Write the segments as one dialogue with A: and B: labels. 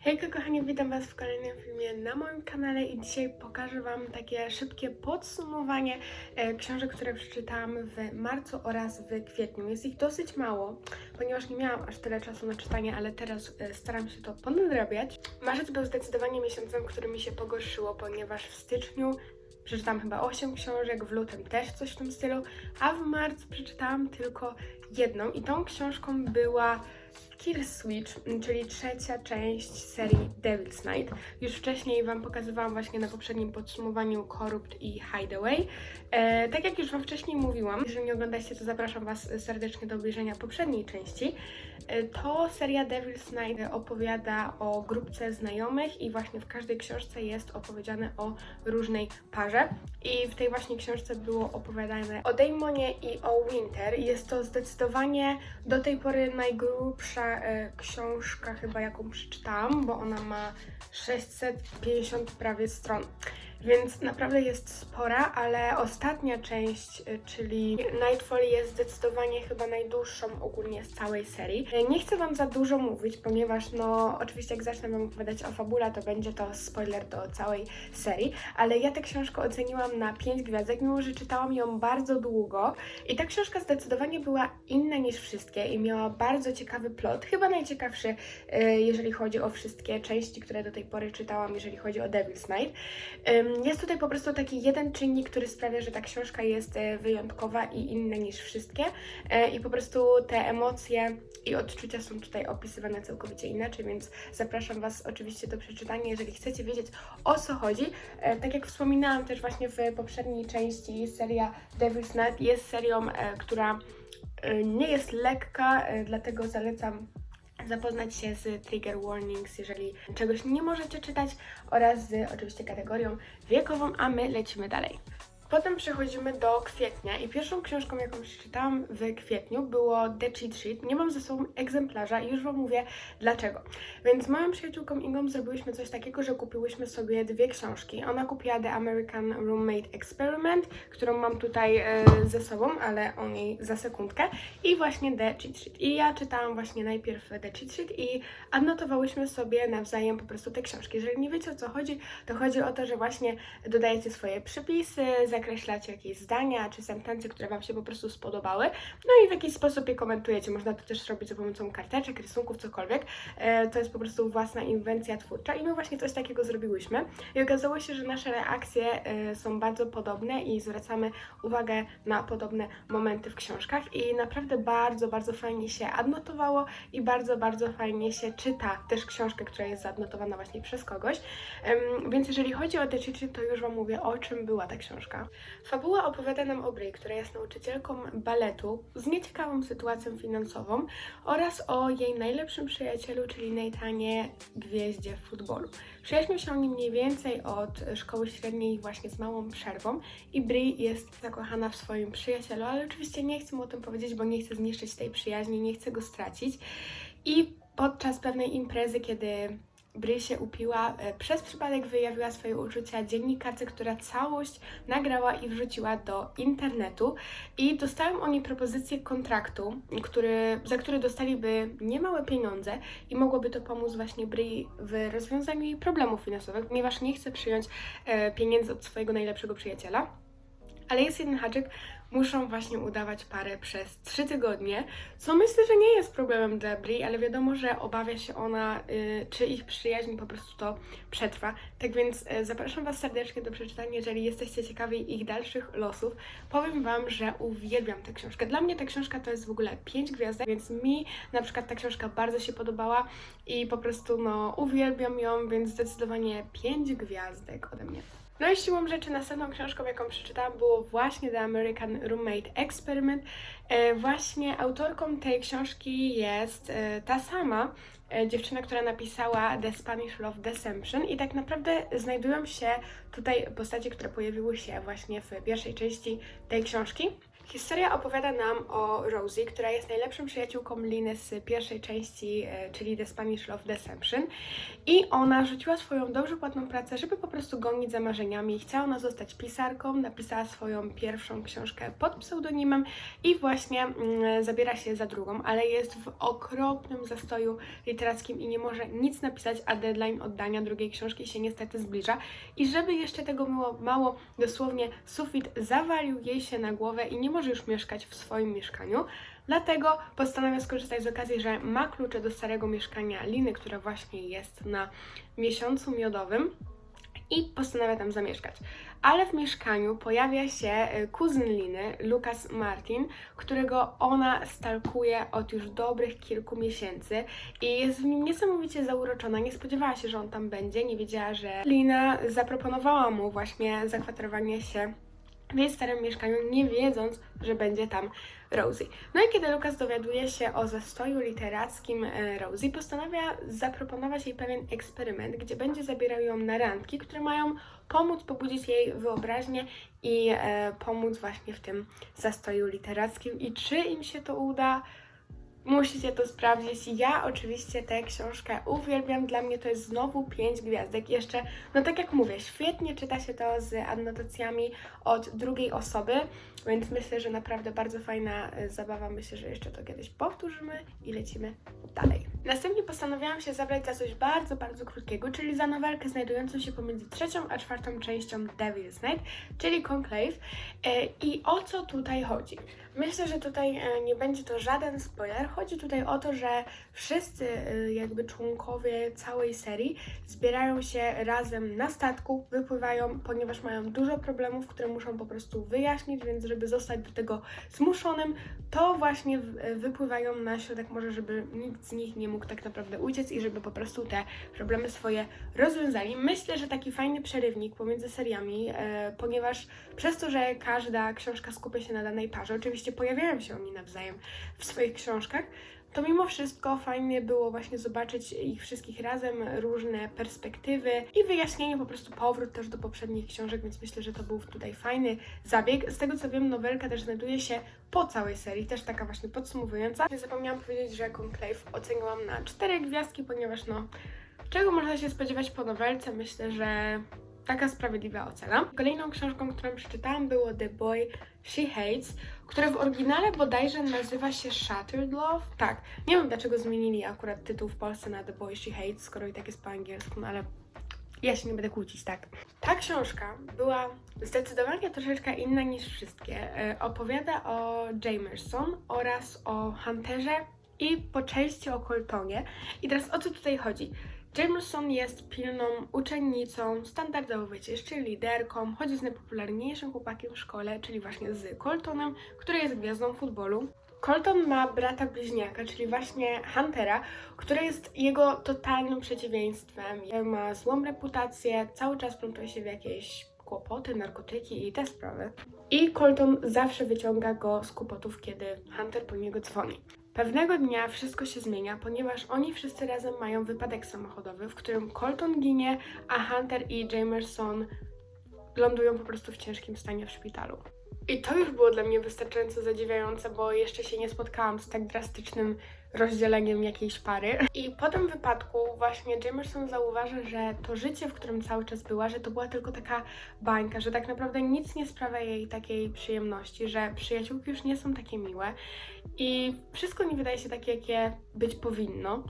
A: Hejka kochani, witam Was w kolejnym filmie na moim kanale i dzisiaj pokażę Wam takie szybkie podsumowanie e, książek, które przeczytałam w marcu oraz w kwietniu. Jest ich dosyć mało, ponieważ nie miałam aż tyle czasu na czytanie, ale teraz e, staram się to ponadrabiać. Marzec był zdecydowanie miesiącem, który mi się pogorszyło, ponieważ w styczniu przeczytałam chyba 8 książek, w lutym też coś w tym stylu, a w marcu przeczytałam tylko jedną i tą książką była Kill Switch, czyli trzecia część serii Devil's Night. Już wcześniej Wam pokazywałam właśnie na poprzednim podsumowaniu Corrupt i Hideaway. E, tak jak już Wam wcześniej mówiłam, jeżeli nie oglądacie, to zapraszam Was serdecznie do obejrzenia poprzedniej części. E, to seria Devil's Night opowiada o grupce znajomych i właśnie w każdej książce jest opowiedziane o różnej parze. I w tej właśnie książce było opowiadane o Damonie i o Winter. Jest to zdecydowanie do tej pory najgrubsza e, książka chyba jaką przeczytałam, bo ona ma 650 prawie stron. Więc naprawdę jest spora, ale ostatnia część, y, czyli Nightfall jest zdecydowanie chyba najdłuższą ogólnie z całej serii. Y, Nie chcę Wam za dużo mówić, ponieważ no oczywiście jak zacznę Wam opowiadać o fabule, to będzie to spoiler do całej serii, ale ja tę książkę oceniłam na 5 gwiazdek, mimo że czytałam ją bardzo długo i ta książka zdecydowanie była inna niż wszystkie i miała bardzo ciekawy plot, chyba najciekawszy, y, jeżeli chodzi o wszystkie części, które do tej pory czytałam, jeżeli chodzi o Devil's Night. Jest tutaj po prostu taki jeden czynnik, który sprawia, że ta książka jest e, wyjątkowa i inna niż wszystkie E, i po prostu te emocje i odczucia są tutaj opisywane całkowicie inaczej, więc zapraszam Was oczywiście do przeczytania, jeżeli chcecie wiedzieć o co chodzi. E, Tak jak wspominałam też właśnie w poprzedniej części, seria Devil's Night jest serią, która nie jest lekka, dlatego zalecam zapoznać się z trigger warnings, jeżeli czegoś nie możecie czytać oraz z oczywiście kategorią wiekową, a my lecimy dalej. Potem przechodzimy do kwietnia i pierwszą książką, jaką przeczytałam w kwietniu było The Cheat Sheet. Nie mam ze sobą egzemplarza i już Wam mówię dlaczego. Więc moją przyjaciółką Ingą zrobiłyśmy coś takiego, że kupiłyśmy sobie dwie książki. Ona kupiła The American Roommate Experiment, którą mam tutaj e, ze sobą, ale o niej za sekundkę i właśnie The Cheat Sheet. I ja czytałam właśnie najpierw The Cheat Sheet i adnotowałyśmy sobie nawzajem po prostu te książki. Jeżeli nie wiecie o co chodzi, to chodzi o to, że właśnie dodajecie swoje przypisy, zakreślacie jakieś zdania czy sentencje, które Wam się po prostu spodobały, no i w jakiś sposób je komentujecie. Można to też robić za pomocą karteczek, rysunków, cokolwiek. E, to jest po prostu własna inwencja twórcza i my właśnie coś takiego zrobiłyśmy. I okazało się, że nasze reakcje e, są bardzo podobne i zwracamy uwagę na podobne momenty w książkach i naprawdę bardzo, bardzo fajnie się adnotowało i bardzo, bardzo fajnie się czyta też książkę, która jest zaadnotowana właśnie przez kogoś. Więc jeżeli chodzi o te czyty, to już Wam mówię, o czym była ta książka. Fabuła opowiada nam o Bray, która jest nauczycielką baletu z nieciekawą sytuacją finansową oraz o jej najlepszym przyjacielu, czyli Nathanie Gwieździe futbolu. Przyjaźnią się oni mniej więcej od szkoły średniej właśnie z małą przerwą i Bri jest zakochana w swoim przyjacielu, ale oczywiście nie chcę mu o tym powiedzieć, bo nie chcę zniszczyć tej przyjaźni, nie chcę go stracić. I podczas pewnej imprezy, kiedy Bry się upiła, e, przez przypadek wyjawiła swoje uczucia dziennikarce, która całość nagrała i wrzuciła do internetu i dostałem oni propozycję kontraktu, który, za który dostaliby niemałe pieniądze i mogłoby to pomóc właśnie Bry w rozwiązaniu jej problemów finansowych, ponieważ nie chce przyjąć e, pieniędzy od swojego najlepszego przyjaciela. Ale jest jeden haczyk, muszą właśnie udawać parę przez trzy tygodnie, co myślę, że nie jest problemem dla ale wiadomo, że obawia się ona, y, czy ich przyjaźń po prostu to przetrwa. Tak więc y, zapraszam Was serdecznie do przeczytania, jeżeli jesteście ciekawi ich dalszych losów. Powiem Wam, że uwielbiam tę książkę. Dla mnie ta książka to jest w ogóle 5 gwiazdek, więc mi na przykład ta książka bardzo się podobała i po prostu no uwielbiam ją, więc zdecydowanie 5 gwiazdek ode mnie. No i siłą rzeczy następną książką, jaką przeczytałam, było właśnie The American Roommate Experiment. E, właśnie autorką tej książki jest e, ta sama e, dziewczyna, która napisała The Spanish Love Deception i tak naprawdę znajdują się tutaj postacie, które pojawiły się właśnie w pierwszej części tej książki. Historia opowiada nam o Rosie, która jest najlepszą przyjaciółką Liny z pierwszej części, e, czyli The Spanish Love Deception. I ona rzuciła swoją dobrze płatną pracę, żeby po prostu gonić za marzeniami. Chciała ona zostać pisarką, napisała swoją pierwszą książkę pod pseudonimem i właśnie mm, zabiera się za drugą, ale jest w okropnym zastoju literackim i nie może nic napisać, a deadline oddania drugiej książki się niestety zbliża. I żeby jeszcze tego było mało, dosłownie sufit zawalił jej się na głowę i nie może już mieszkać w swoim mieszkaniu. Dlatego postanawia skorzystać z okazji, że ma klucze do starego mieszkania Liny, które właśnie jest na miesiącu miodowym i postanawia tam zamieszkać. Ale w mieszkaniu pojawia się e, kuzyn Liny, Lucas Martin, którego ona stalkuje od już dobrych kilku miesięcy i jest w nim niesamowicie zauroczona. Nie spodziewała się, że on tam będzie, nie wiedziała, że Lina zaproponowała mu właśnie zakwaterowanie się w jej starym mieszkaniu, nie wiedząc, że będzie tam Rosie. No i kiedy Lukas dowiaduje się o zastoju literackim e, Rosie, postanawia zaproponować jej pewien eksperyment, gdzie będzie zabierał ją na randki, które mają pomóc pobudzić jej wyobraźnię i e, pomóc właśnie w tym zastoju literackim. I czy im się to uda? Musicie to sprawdzić. Ja oczywiście tę książkę uwielbiam. Dla mnie to jest znowu 5 gwiazdek. Jeszcze, no tak jak mówię, świetnie czyta się to z anotacjami od drugiej osoby, więc myślę, że naprawdę bardzo fajna y, zabawa. Myślę, że jeszcze to kiedyś powtórzymy i lecimy dalej. Następnie postanowiłam się zabrać za coś bardzo, bardzo krótkiego, czyli za nowelkę znajdującą się pomiędzy trzecią a czwartą częścią Devil's Night, czyli Conclave. E, I o co tutaj chodzi? Myślę, że tutaj e, nie będzie to żaden spoiler. Chodzi tutaj o to, że wszyscy e, jakby członkowie całej serii zbierają się razem na statku, wypływają, ponieważ mają dużo problemów, które muszą po prostu wyjaśnić, więc żeby zostać do tego zmuszonym, to właśnie wypływają na środek morza, żeby nikt z nich nie mógł tak naprawdę uciec i żeby po prostu te problemy swoje rozwiązali. Myślę, że taki fajny przerywnik pomiędzy seriami, e, ponieważ przez to, że każda książka skupia się na danej parze, oczywiście pojawiają się oni nawzajem w swoich książkach, to mimo wszystko fajnie było właśnie zobaczyć ich wszystkich razem, różne perspektywy i wyjaśnienie, po prostu powrót też do poprzednich książek, więc myślę, że to był tutaj fajny zabieg. Z tego co wiem, nowelka też znajduje się po całej serii, też taka właśnie podsumowująca. Nie zapomniałam powiedzieć, że Conclave oceniłam na 4 gwiazdki, ponieważ no, czego można się spodziewać po nowelce? Myślę, że taka sprawiedliwa ocena. Kolejną książką, którą przeczytałam było The Boy She Hates, które w oryginale bodajże nazywa się Shattered Love. Tak, nie wiem dlaczego zmienili akurat tytuł w Polsce na The Boy She Hates, skoro i tak jest po angielsku, no ale ja się nie będę kłócić, tak. Ta książka była zdecydowanie troszeczkę inna niż wszystkie. E, Opowiada o Jamerson oraz o Hunterze i po części o Coltonie. I teraz o co tutaj chodzi? Jameson jest pilną uczennicą, standardowo wiecie, jeszcze liderką, chodzi z najpopularniejszym chłopakiem w szkole, czyli właśnie z Coltonem, który jest gwiazdą futbolu. Colton ma brata bliźniaka, czyli właśnie Huntera, który jest jego totalnym przeciwieństwem. Ma złą reputację, cały czas plątuje się w jakieś kłopoty, narkotyki i te sprawy. I Colton zawsze wyciąga go z kłopotów, kiedy Hunter po niego dzwoni. Pewnego dnia wszystko się zmienia, ponieważ oni wszyscy razem mają wypadek samochodowy, w którym Colton ginie, a Hunter i Jamerson lądują po prostu w ciężkim stanie w szpitalu. I to już było dla mnie wystarczająco zadziwiające, bo jeszcze się nie spotkałam z tak drastycznym rozdzieleniem jakiejś pary. I po tym wypadku właśnie Jamerson zauważa, że to życie, w którym cały czas była, że to była tylko taka bańka, że tak naprawdę nic nie sprawia jej takiej przyjemności, że przyjaciółki już nie są takie miłe i wszystko nie wydaje się takie, jakie być powinno.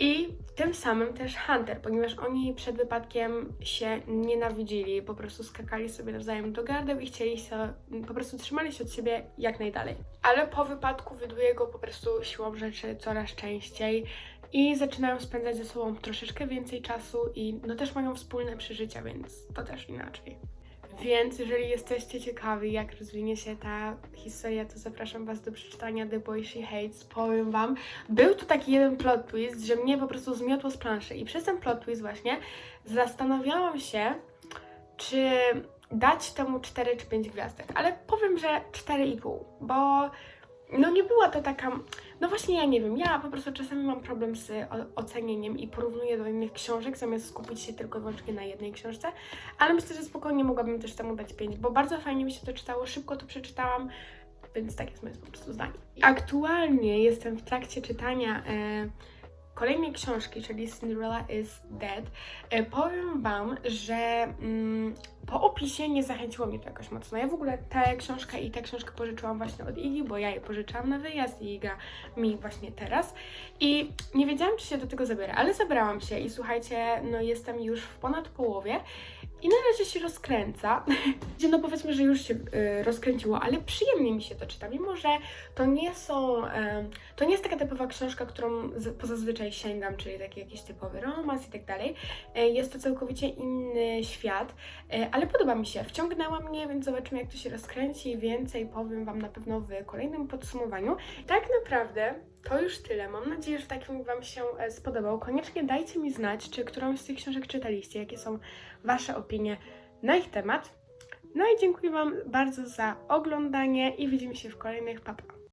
A: I tym samym też Hunter, ponieważ oni przed wypadkiem się nienawidzili, po prostu skakali sobie nawzajem do gardeł i chcieli się, po prostu trzymali się od siebie jak najdalej. Ale po wypadku widuje go po prostu siłą rzeczy coraz częściej i zaczynają spędzać ze sobą troszeczkę więcej czasu i no też mają wspólne przeżycia, więc to też inaczej. Więc jeżeli jesteście ciekawi, jak rozwinie się ta historia, to zapraszam Was do przeczytania The Boy She Hates. Powiem Wam, był tu taki jeden plot twist, że mnie po prostu zmiotło z planszy. I przez ten plot twist właśnie zastanawiałam się, czy dać temu 4 czy 5 gwiazdek. Ale powiem, że 4,5, bo no nie była to taka... No właśnie ja nie wiem, ja po prostu czasami mam problem z ocenieniem i porównuję do innych książek, zamiast skupić się tylko i wyłącznie na jednej książce, ale myślę, że spokojnie mogłabym też temu dać 5, bo bardzo fajnie mi się to czytało, szybko to przeczytałam więc tak jest moje po prostu zdanie. Aktualnie jestem w trakcie czytania e, kolejnej książki, czyli Cinderella is Dead. E, powiem Wam, że mm, po opisie nie zachęciło mnie to jakoś mocno. Ja w ogóle tę książkę i tę książkę pożyczyłam właśnie od Igi, bo ja je pożyczałam na wyjazd i Iga mi właśnie teraz. I nie wiedziałam, czy się do tego zabiorę, ale zabrałam się i słuchajcie, no jestem już w ponad połowie i na razie się rozkręca. Gdzie no powiedzmy, że już się y, rozkręciło, ale przyjemnie mi się to czyta, mimo że to nie są, em, to nie jest taka typowa książka, którą z, pozazwyczaj sięgam, czyli taki jakiś typowy romans i tak dalej. E, Jest to całkowicie inny świat, e, ale podoba mi się, wciągnęła mnie, więc zobaczymy jak to się rozkręci. Więcej powiem Wam na pewno w kolejnym podsumowaniu. Tak naprawdę to już tyle. Mam nadzieję, że tak film Wam się e, spodobał. Koniecznie dajcie mi znać, czy którąś z tych książek czytaliście, jakie są Wasze opinie na ich temat. No i dziękuję Wam bardzo za oglądanie i widzimy się w kolejnych. Pa, pa.